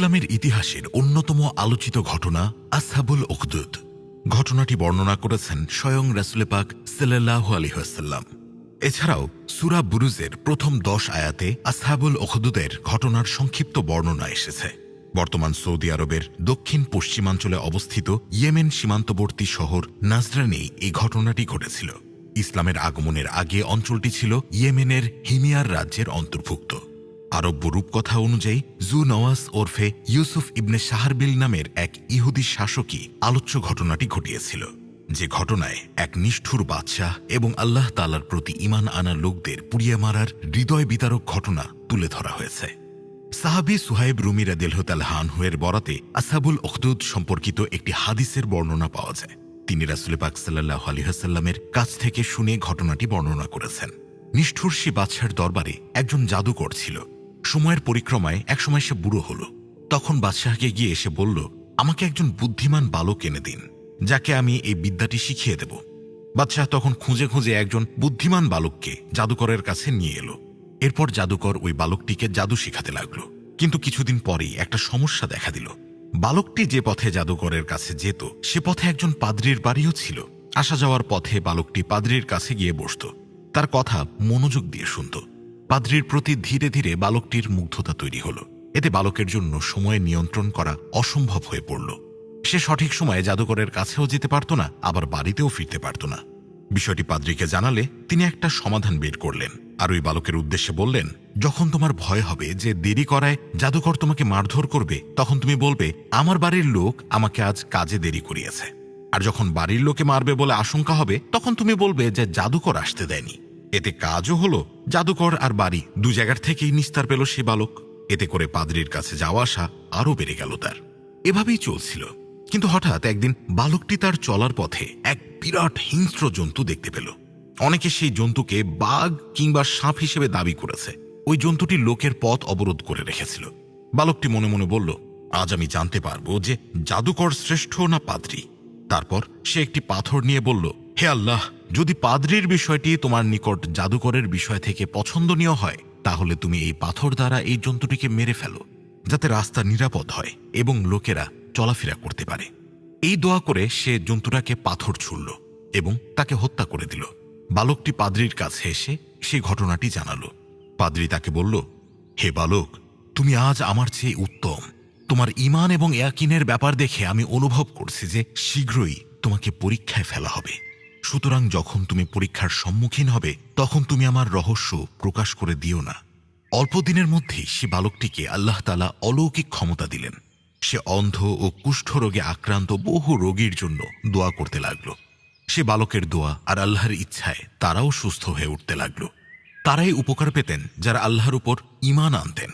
ইসলামের ইতিহাসের অন্যতম আলোচিত ঘটনা আসহাবুল উখদুদ। ঘটনাটি বর্ণনা করেছেন স্বয়ং রাসুলে পাক সাল্লাহ আলহাসাল্লাম এছাড়াও সুরা বুরুজের প্রথম দশ আয়াতে আসহাবুল উখদুদের ঘটনার সংক্ষিপ্ত বর্ণনা এসেছে। বর্তমান সৌদি আরবের দক্ষিণ পশ্চিমাঞ্চলে অবস্থিত ইয়েমেন সীমান্তবর্তী শহর নাজরানে এই ঘটনাটি ঘটেছিল। ইসলামের আগমনের আগে অঞ্চলটি ছিল ইয়েমেনের হিমিয়ার রাজ্যের অন্তর্ভুক্ত। আরব্য রূপকথা অনুযায়ী, জু নওয়াজ ওরফে ইউসুফ ইবনে শাহারবিল নামের এক ইহুদি শাসকই আলোচ্য ঘটনাটি ঘটিয়েছিল, যে ঘটনায় এক নিষ্ঠুর বাদশাহ এবং আল্লাহ তালার প্রতি ইমান আনা লোকদের পুড়িয়ে মারার হৃদয় বিতারক ঘটনা তুলে ধরা হয়েছে। সাহাবি সুহাইব রুমিরা দেলহতালহানহুয়ের বরাতে আসাবুল অখদুদ সম্পর্কিত একটি হাদিসের বর্ণনা পাওয়া যায়। তিনি রাসুল পাক সাল্লাহ আলহাসাল্লামের কাছ থেকে শুনে ঘটনাটি বর্ণনা করেছেন। নিষ্ঠুর সে বাদশার দরবারে একজন জাদুকর ছিল সময়ের পরিক্রমায় একসময় সে বুড়ো হল। তখন বাদশাহকে গিয়ে এসে বলল, আমাকে একজন বুদ্ধিমান বালক এনে দিন, যাকে আমি এই বিদ্যাটি শিখিয়ে দেব। বাদশাহ তখন খুঁজে খুঁজে একজন বুদ্ধিমান বালককে জাদুকরের কাছে নিয়ে এলো। এরপর জাদুকর ওই বালকটিকে জাদু শেখাতে লাগল। কিন্তু কিছুদিন পরেই একটা সমস্যা দেখা দিল। বালকটি যে পথে জাদুকরের কাছে যেত, সে পথে একজন পাদ্রির বাড়িও ছিল। আসা যাওয়ার পথে বালকটি পাদ্রির কাছে গিয়ে বসত। তার কথা মনোযোগ দিয়ে শুনত। পাদ্রির প্রতি ধীরে ধীরে বালকটির মুগ্ধতা তৈরি হলো। এতে বালকের জন্য সময় নিয়ন্ত্রণ করা অসম্ভব হয়ে পড়ল। সে সঠিক সময়ে জাদুকরের কাছেও যেতে পারত না, আবার বাড়িতেও ফিরতে পারত না। বিষয়টি পাদ্রিকে জানালে তিনি একটা সমাধান বের করলেন আর ওই বালকের উদ্দেশ্যে বললেন, যখন তোমার ভয় হবে যে দেরি করায় জাদুকর তোমাকে মারধর করবে, তখন তুমি বলবে, আমার বাড়ির লোক আমাকে আজ কাজে দেরি করিয়েছে। আর যখন বাড়ির লোকে মারবে বলে আশঙ্কা হবে, তখন তুমি বলবে যে জাদুকর আসতে দেয়নি। এতে কাজও হলো। জাদুকর আর বাড়ি দু জায়গার থেকেই নিস্তার পেল সে বালক। এতে করে পাদ্রির কাছে যাওয়া আসা আরও বেড়ে গেল তার। এভাবেই চলছিল। কিন্তু হঠাৎ একদিন বালকটি তার চলার পথে এক বিরাট হিংস্র জন্তু দেখতে পেল। অনেকে সেই জন্তুকে বাঘ কিংবা সাপ হিসেবে দাবি করেছে। ওই জন্তুটি লোকের পথ অবরোধ করে রেখেছিল। বালকটি মনে মনে বলল, আজ আমি জানতে পারব যে জাদুকর শ্রেষ্ঠ না পাদ্রি? তারপর সে একটি পাথর নিয়ে বলল, হে আল্লাহ যদি পাদ্রির বিষয়টি তোমার নিকট জাদুকরের বিষয় থেকে পছন্দনীয় হয়, তাহলে তুমি এই পাথর দ্বারা এই জন্তুটিকে মেরে ফেলো, যাতে রাস্তা নিরাপদ হয় এবং লোকেরা চলাফেরা করতে পারে। এই দোয়া করে সে জন্তুটাকে পাথর ছুড়ল এবং তাকে হত্যা করে দিল। বালকটি পাদ্রির কাছে এসে সেই ঘটনাটি জানালো। পাদ্রি তাকে বলল, হে বালক, তুমি আজ আমার চেয়ে উত্তম। তোমার ইমান এবং ইয়াকিনের ব্যাপার দেখে আমি অনুভব করছি যে শীঘ্রই তোমাকে পরীক্ষায় ফেলা হবে। সুতরাং যখন তুমি পরীক্ষার সম্মুখীন হবে, তখন তুমি আমার রহস্য প্রকাশ করে দিও না। অল্প দিনের মধ্যেই সে বালকটিকে আল্লাহ তালা অলৌকিক ক্ষমতা দিলেন। সে অন্ধ ও কুষ্ঠ রোগে আক্রান্ত বহু রোগীর জন্য দোয়া করতে লাগল। সে বালকের দোয়া আর আল্লাহর ইচ্ছায় তারাও সুস্থ হয়ে উঠতে লাগল। তারাই উপকার পেতেন যারা আল্লাহর উপর ইমান আনতেন।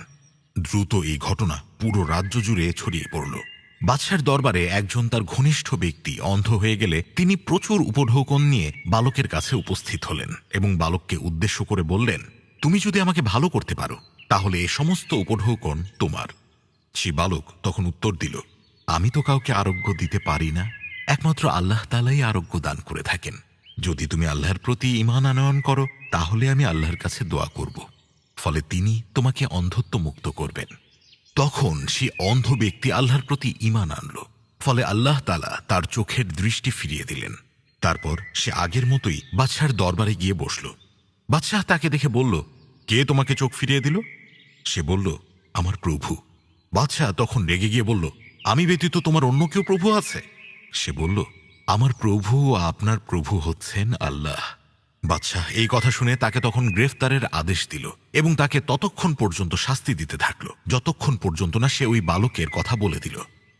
দ্রুত এই ঘটনা পুরো রাজ্য জুড়ে ছড়িয়ে পড়ল। বাদশার দরবারে একজন তার ঘনিষ্ঠ ব্যক্তি অন্ধ হয়ে গেলে তিনি প্রচুর উপঢৌকন নিয়ে বালকের কাছে উপস্থিত হলেন এবং বালককে উদ্দেশ্য করে বললেন, তুমি যদি আমাকে ভালো করতে পারো, তাহলে এ সমস্ত উপঢৌকন তোমার। সে বালক তখন উত্তর দিল, আমি তো কাউকে আরোগ্য দিতে পারি না। একমাত্র আল্লাহ তালাই আরোগ্য দান করে থাকেন। যদি তুমি আল্লাহর প্রতি ইমান আনয়ন করো, তাহলে আমি আল্লাহর কাছে দোয়া করব। ফলে তিনি তোমাকে অন্ধত্ব মুক্ত করবেন। তখন সে অন্ধ ব্যক্তি আল্লাহর প্রতি ইমান আনল। ফলে আল্লাহ তালা তার চোখের দৃষ্টি ফিরিয়ে দিলেন। তারপর সে আগের মতোই বাদশার দরবারে গিয়ে বসল। বাদশাহ তাকে দেখে বলল, কে তোমাকে চোখ ফিরিয়ে দিল? সে বলল, আমার প্রভু। বাদশাহ তখন রেগে গিয়ে বলল, আমি ব্যতীত তোমার অন্য কেউ প্রভু আছে? সে বলল, আমার প্রভু আপনার প্রভু হচ্ছেন আল্লাহ। বাদশাহ, এই কথা শুনে তাকে তখন গ্রেফতারের আদেশ দিল এবং তাকে ততক্ষণ পর্যন্ত শাস্তি দিতে থাকল যতক্ষণ পর্যন্ত না সে ওই বালকের কথা বলে দিল।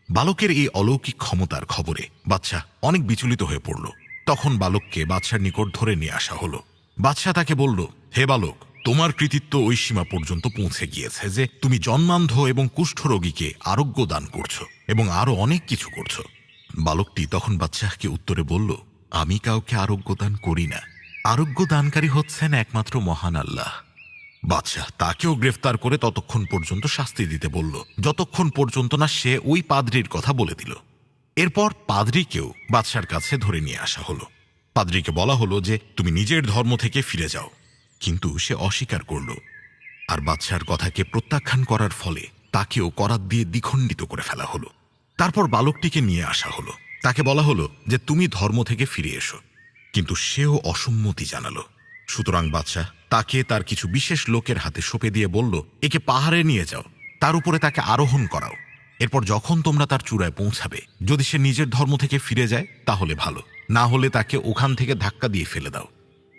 বালকের এই অলৌকিক ক্ষমতার খবরে বাদশাহ অনেক বিচলিত হয়ে পড়ল। তখন বালককে বাদশার নিকট ধরে নিয়ে আসা হলো। বাদশাহ তাকে বলল, হে বালক, তোমার কৃতিত্ব ওই সীমা পর্যন্ত পৌঁছে গিয়েছে যে তুমি জন্মান্ধ এবং কুষ্ঠরোগীকে আরোগ্য দান করছ এবং আরও অনেক কিছু করছ। বালকটি তখন বাদশাহকে উত্তরে বলল, আমি কাউকে আরোগ্য দান করি না। আরোগ্য দানকারী হচ্ছেন একমাত্র মহান আল্লাহ। বাদশাহ তাকেও গ্রেফতার করে ততক্ষণ পর্যন্ত শাস্তি দিতে বলল। যতক্ষণ পর্যন্ত না সে ওই পাদ্রির কথা বলে দিল। এরপর পাদ্রিকেও বাদশার কাছে ধরে নিয়ে আসা হলো। পাদ্রিকে বলা হলো যে, তুমি নিজের ধর্ম থেকে ফিরে যাও। কিন্তু সে অস্বীকার করল। আর বাদশার কথাকে প্রত্যাখ্যান করার ফলে তাকেও করাত দিয়ে দ্বিখণ্ডিত করে ফেলা হলো। তারপর বালকটিকে নিয়ে আসা হলো। তাকে বলা হলো যে, তুমি ধর্ম থেকে ফিরে এসো। কিন্তু সেও অসম্মতি জানালো। সুতরাং বাদশাহ তাকে তার কিছু বিশেষ লোকের হাতে সঁপে দিয়ে বলল, একে পাহাড়ে নিয়ে যাও। তার উপরে তাকে আরোহণ করাও। এরপর যখন তোমরা তার চূড়ায় পৌঁছাবে, যদি সে নিজের ধর্ম থেকে ফিরে যায়, তাহলে ভালো। না হলে তাকে ওখান থেকে ধাক্কা দিয়ে ফেলে দাও।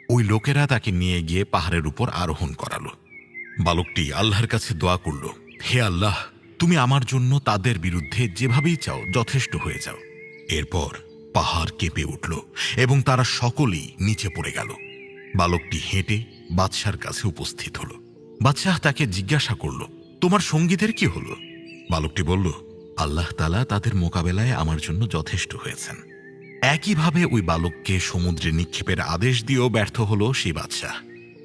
ওই লোকেরা তাকে নিয়ে গিয়ে পাহাড়ের উপর আরোহণ করালো। বালকটি আল্লাহর কাছে দোয়া করল, হে আল্লাহ, তুমি আমার জন্য তাদের বিরুদ্ধে যেভাবেই চাও, যথেষ্ট হয়ে যাও। এরপর পাহাড় কেঁপে উঠল এবং তারা সকলেই নিচে পড়ে গেল। বালকটি হেঁটে বাদশার কাছে উপস্থিত হল। বাদশাহ তাকে জিজ্ঞাসা করল, তোমার সঙ্গীতের কি হলো? বালকটি বলল, আল্লাহ তালা তাদের মোকাবেলায় আমার জন্য যথেষ্ট হয়েছেন। একইভাবে ওই বালককে সমুদ্রে নিক্ষেপের আদেশ দিয়েও ব্যর্থ হল সেই বাদশাহ।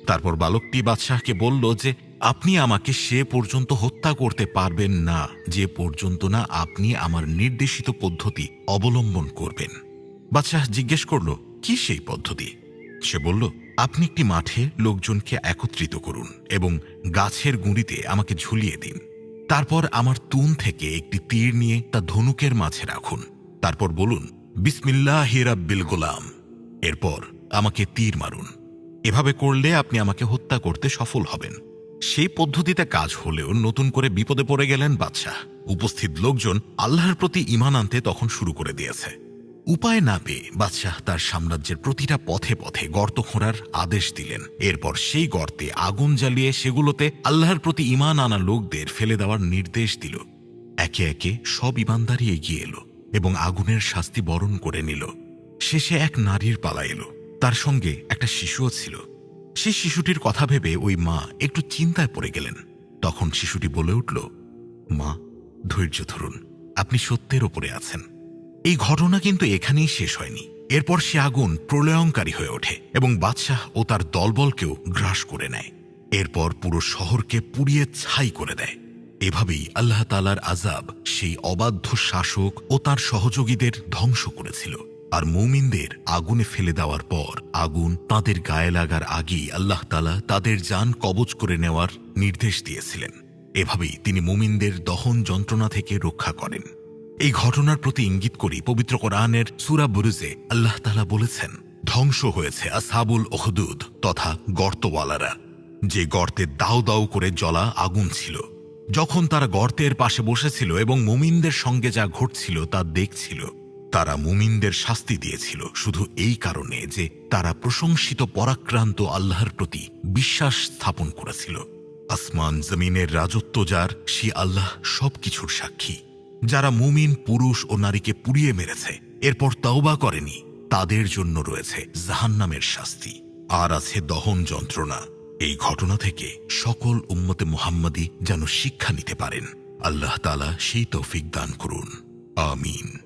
তারপর বালকটি বাদশাহকে বলল যে আপনি আমাকে সে পর্যন্ত হত্যা করতে পারবেন না, যে পর্যন্ত না আপনি আমার নির্দেশিত পদ্ধতি অবলম্বন করবেন। বাদশাহ জিজ্ঞেস করল, কি সেই পদ্ধতি? সে বলল, আপনি একটি মাঠে লোকজনকে একত্রিত করুন এবং গাছের গুঁড়িতে আমাকে ঝুলিয়ে দিন। তারপর আমার তুন থেকে একটি তীর নিয়ে তা ধনুকের মাঝে রাখুন। তারপর বলুন, বিসমিল্লাহ হিরাব্বিল গোলাম। এরপর আমাকে তীর মারুন। এভাবে করলে আপনি আমাকে হত্যা করতে সফল হবেন। সেই পদ্ধতিতে কাজ হলেও নতুন করে বিপদে পড়ে গেলেন বাদশাহ। উপস্থিত লোকজন আল্লাহর প্রতি ইমান আনতে তখন শুরু করে দিয়েছে। উপায় না পেয়ে বাদশাহ তার সাম্রাজ্যের প্রতিটা পথে পথে গর্ত খোঁড়ার আদেশ দিলেন। এরপর সেই গর্তে আগুন জ্বালিয়ে সেগুলোতে আল্লাহর প্রতি ইমান আনা লোকদের ফেলে দেওয়ার নির্দেশ দিল। একে একে সব ইমানদারি এগিয়ে এলো এবং আগুনের শাস্তি বরণ করে নিল। শেষে এক নারীর পালা এলো। তার সঙ্গে একটা শিশুও ছিল। সেই শিশুটির কথা ভেবে ওই মা একটু চিন্তায় পড়ে গেলেন। তখন শিশুটি বলে উঠল, মা, ধৈর্য ধরুন, আপনি সত্যের ওপরে আছেন। এই ঘটনা কিন্তু এখানেই শেষ হয়নি। এরপর সে আগুন প্রলয়ঙ্কারী হয়ে ওঠে এবং বাদশাহ ও তার দলবলকেও গ্রাস করে নেয়। এরপর পুরো শহরকে পুড়িয়ে ছাই করে দেয়। এভাবেই আল্লাহ তালার আজাব সেই অবাধ্য শাসক ও তার সহযোগীদের ধ্বংস করেছিল। আর মৌমিনদের আগুনে ফেলে দেওয়ার পর আগুন তাদের গায়ে লাগার আগেই আল্লাহ তালা তাদের যান কবজ করে নেওয়ার নির্দেশ দিয়েছিলেন। এভাবেই তিনি মুমিনদের দহন যন্ত্রণা থেকে রক্ষা করেন। এই ঘটনার প্রতি ইঙ্গিত করি পবিত্র কোরআনের সুরা বুরুজে আল্লাহ তালা বলেছেন, ধ্বংস হয়েছে আসাবুল ওহদুদ তথা গর্তওয়ালারা। যে গর্তে দাউ দাউ করে জ্বলা আগুন ছিল। যখন তারা গর্তের পাশে বসেছিল এবং মুমিনদের সঙ্গে যা ঘটছিল তা দেখছিল তারা মুমিনদের শাস্তি দিয়েছিল। শুধু এই কারণে যে তারা প্রশংসিত পরাক্রান্ত আল্লাহর প্রতি বিশ্বাস স্থাপন করেছিল। আসমান জমিনের রাজত্ব যার, সে আল্লাহ সবকিছুর সাক্ষী। যারা মুমিন, পুরুষ ও নারীকে পুড়িয়ে মেরেছে, এরপর তাওবা করেনি, তাদের জন্য রয়েছে জাহান্নামের শাস্তি। আর আছে দহন যন্ত্রণা। এই ঘটনা থেকে সকল উম্মতে মুহাম্মাদি যেন শিক্ষা নিতে পারেন। আল্লাহ তালা সেই তৌফিক দান করুন। আমিন।